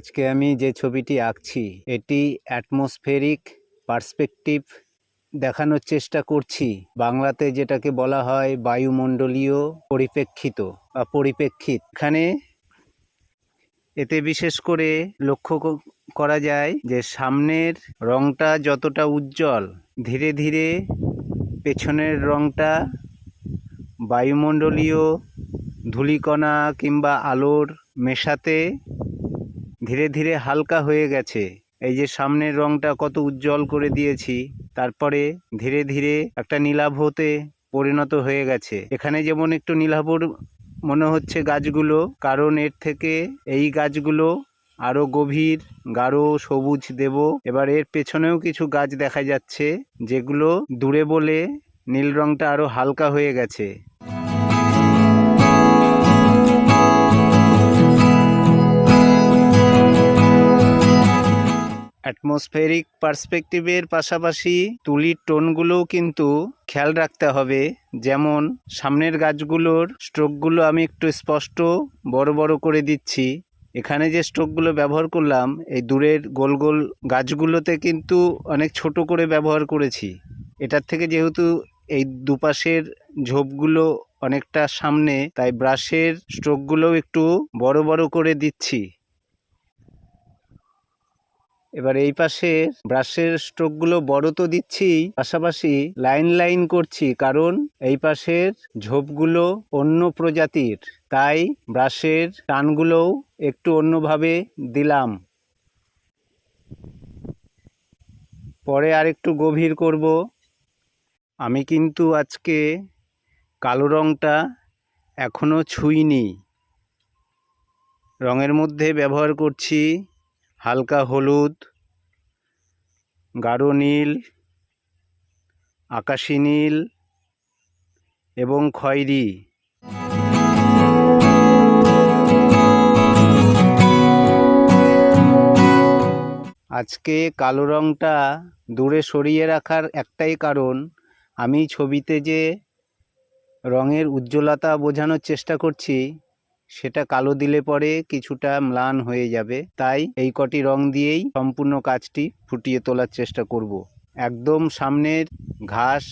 আজকে আমি যে ছবিটি আঁকছি, এটি অ্যাটমসফেরিক পার্সপেক্টিভ দেখানোর চেষ্টা করছি। বাংলাতে যেটাকে বলা হয় বায়ুমণ্ডলীয় পরিপ্রেক্ষিত বা পরিপ্রেক্ষিত। এখানে এতে বিশেষ করে লক্ষ্য করা যায় যে সামনের রংটা যতটা উজ্জ্বল, ধীরে ধীরে পেছনের রংটা বায়ুমণ্ডলীয় ধূলিকণা কিংবা আলোর মেশাতে ধীরে ধীরে হালকা হয়ে গেছে। এই যে সামনের রংটা কত উজ্জ্বল করে দিয়েছি, তারপরে ধীরে ধীরে একটা নীলাভতে পরিণত হয়ে গেছে। এখানে যেমন একটু নীলাভর মনে হচ্ছে গাছগুলো, কারণ এর থেকে এই গাছগুলো আরও গভীর, গাঢ়, সবুজ দেব। এবার এর পেছনেও কিছু গাছ দেখা যাচ্ছে, যেগুলো দূরে বলে নীল রংটা আরও হালকা হয়ে গেছে। অ্যাটমসফেরিক পার্সপেক্টিভের পাশাপাশি তুলির টোনগুলোও কিন্তু খেয়াল রাখতে হবে। যেমন, সামনের গাছগুলোর স্ট্রোকগুলো আমি একটু স্পষ্ট বড় বড় করে দিচ্ছি। এখানে যে স্ট্রোকগুলো ব্যবহার করলাম, এই দূরের গোল গোল গাছগুলোতে কিন্তু অনেক ছোট করে ব্যবহার করেছি। এটার থেকে যেহেতু এই দুপাশের ঝোপগুলো অনেকটা সামনে, তাই ব্রাশের স্ট্রোকগুলোও একটু বড় বড় করে দিচ্ছি। এবার এই পাশে ব্রাশের স্ট্রোকগুলো বড় তো দিচ্ছি, পাশাপাশি লাইন লাইন করছি, কারণ এই পাশের ঝোপগুলো অন্য প্রজাতির, তাই ব্রাশের টানগুলোও একটু অন্যভাবে দিলাম। পরে আর একটু গভীর করব। আমি কিন্তু আজকে কালো রঙটা এখনও ছুঁইনি। রঙের মধ্যে ব্যবহার করছি হালকা হলুদ, গাঢ় নীল, আকাশি নীল এবং খয়েরি। আজকে কালো রঙটা দূরে সরিয়ে রাখার একটাই কারণ, আমি ছবিতে যে রঙের উজ্জ্বলতা বোঝানোর চেষ্টা করছি সেটা কালো দিলে পরে কিছুটা ম্লান হয়ে যাবে। তাই এই কটি রং দিয়েই সম্পূর্ণ কাজটি ফুটিয়ে তোলার চেষ্টা করব। একদম সামনের ঘাস,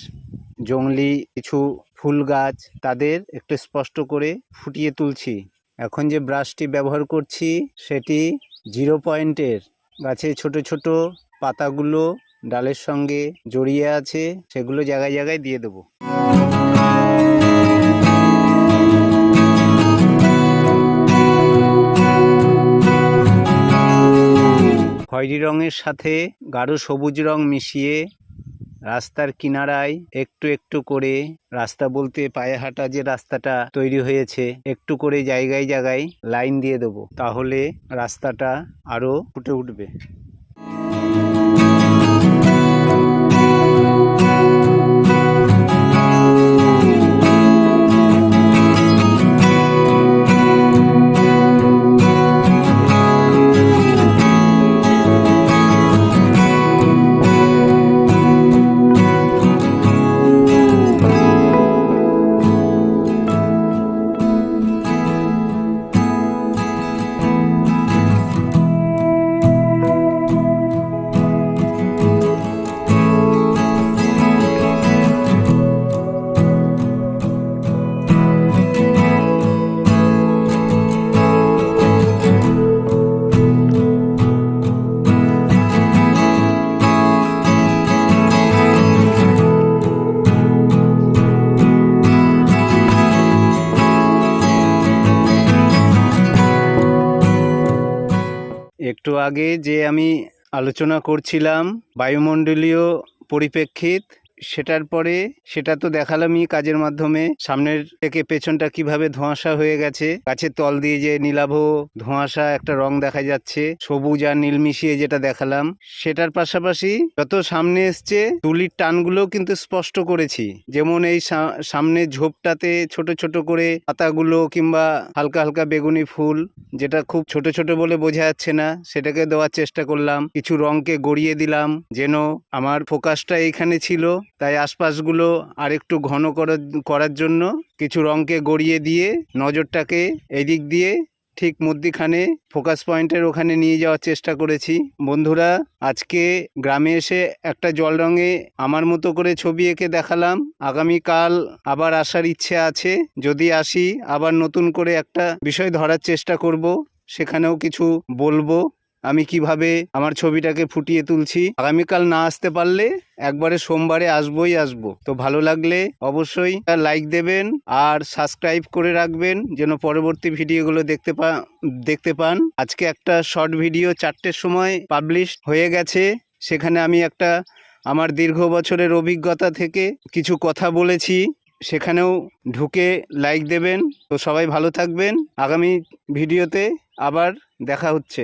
জংলি, কিছু ফুল গাছ তাদের একটু স্পষ্ট করে ফুটিয়ে তুলছি। এখন যে ব্রাশটি ব্যবহার করছি, সেটি জিরো পয়েন্টের। গাছে ছোট ছোট পাতাগুলো ডালের সঙ্গে জড়িয়ে আছে, সেগুলো জায়গায় জায়গায় দিয়ে দেবো। খয়েরি রঙের সাথে গাঢ় সবুজ রং মিশিয়ে রাস্তার কিনারায় একটু একটু করে রাস্তা বলতে পায়ে হাঁটা যে রাস্তাটা তৈরি হয়েছে, একটু করে জায়গায় জায়গায় লাইন দিয়ে দেবো, তাহলে রাস্তাটা আরও ফুটে উঠবে। একটু আগে যে আমি আলোচনা করছিলাম বায়ুমণ্ডলীয় পরিপ্রেক্ষিত সেটার পরে সেটা তো দেখালামই কাজের মাধ্যমে। সামনের থেকে পেছনটা কীভাবে ধোঁয়াশা হয়ে গেছে, গাছের তল দিয়ে যে নীলাভ ধোঁয়াশা একটা রং দেখা যাচ্ছে, সবুজ আর নীল মিশিয়ে যেটা দেখালাম, সেটার পাশাপাশি যত সামনে এসছে, তুলির টানগুলো কিন্তু স্পষ্ট করেছি। যেমন এই সা- সামনের ঝোপটাতে ছোট ছোট করে পাতাগুলো কিংবা হালকা হালকা বেগুনি ফুল, যেটা খুব ছোট ছোট বলে বোঝা যাচ্ছে না, সেটাকে দেওয়ার চেষ্টা করলাম। কিছু রঙকে গড়িয়ে দিলাম, যেন আমার ফোকাসটা এইখানে ছিল। তাই আশপাশগুলো আরেকটু ঘন করার করার জন্য কিছু রঙকে গড়িয়ে দিয়ে নজরটাকে এদিক দিয়ে ঠিক মধ্যিখানে ফোকাস পয়েন্টের ওখানে নিয়ে যাওয়ার চেষ্টা করেছি। বন্ধুরা, আজকে গ্রামে এসে একটা জল রঙে আমার মতো করে ছবি এঁকে দেখালাম। আগামীকাল আবার আসার ইচ্ছে আছে। যদি আসি, আবার নতুন করে একটা বিষয় ধরার চেষ্টা করব। সেখানেও কিছু বলব। আমি কীভাবে আমার ছবিটাকে ফুটিয়ে তুলছি? আগামীকাল না আসতে পারলে একবারে সোমবারে আসবই আসব। তো ভালো লাগলে অবশ্যই লাইক দেবেন আর সাবস্ক্রাইব করে রাখবেন যেন পরবর্তী ভিডিওগুলো দেখতে পা, দেখতে পান। আজকে একটা শর্ট ভিডিও চারটের সময় পাবলিশ হয়ে গেছে। সেখানে আমি একটা আমার দীর্ঘ বছরের অভিজ্ঞতা থেকে কিছু কথা বলেছি। সেখানেও ঢুকে লাইক দেবেন। তো সবাই ভালো থাকবেন। আগামী ভিডিওতে আবার দেখা হচ্ছে।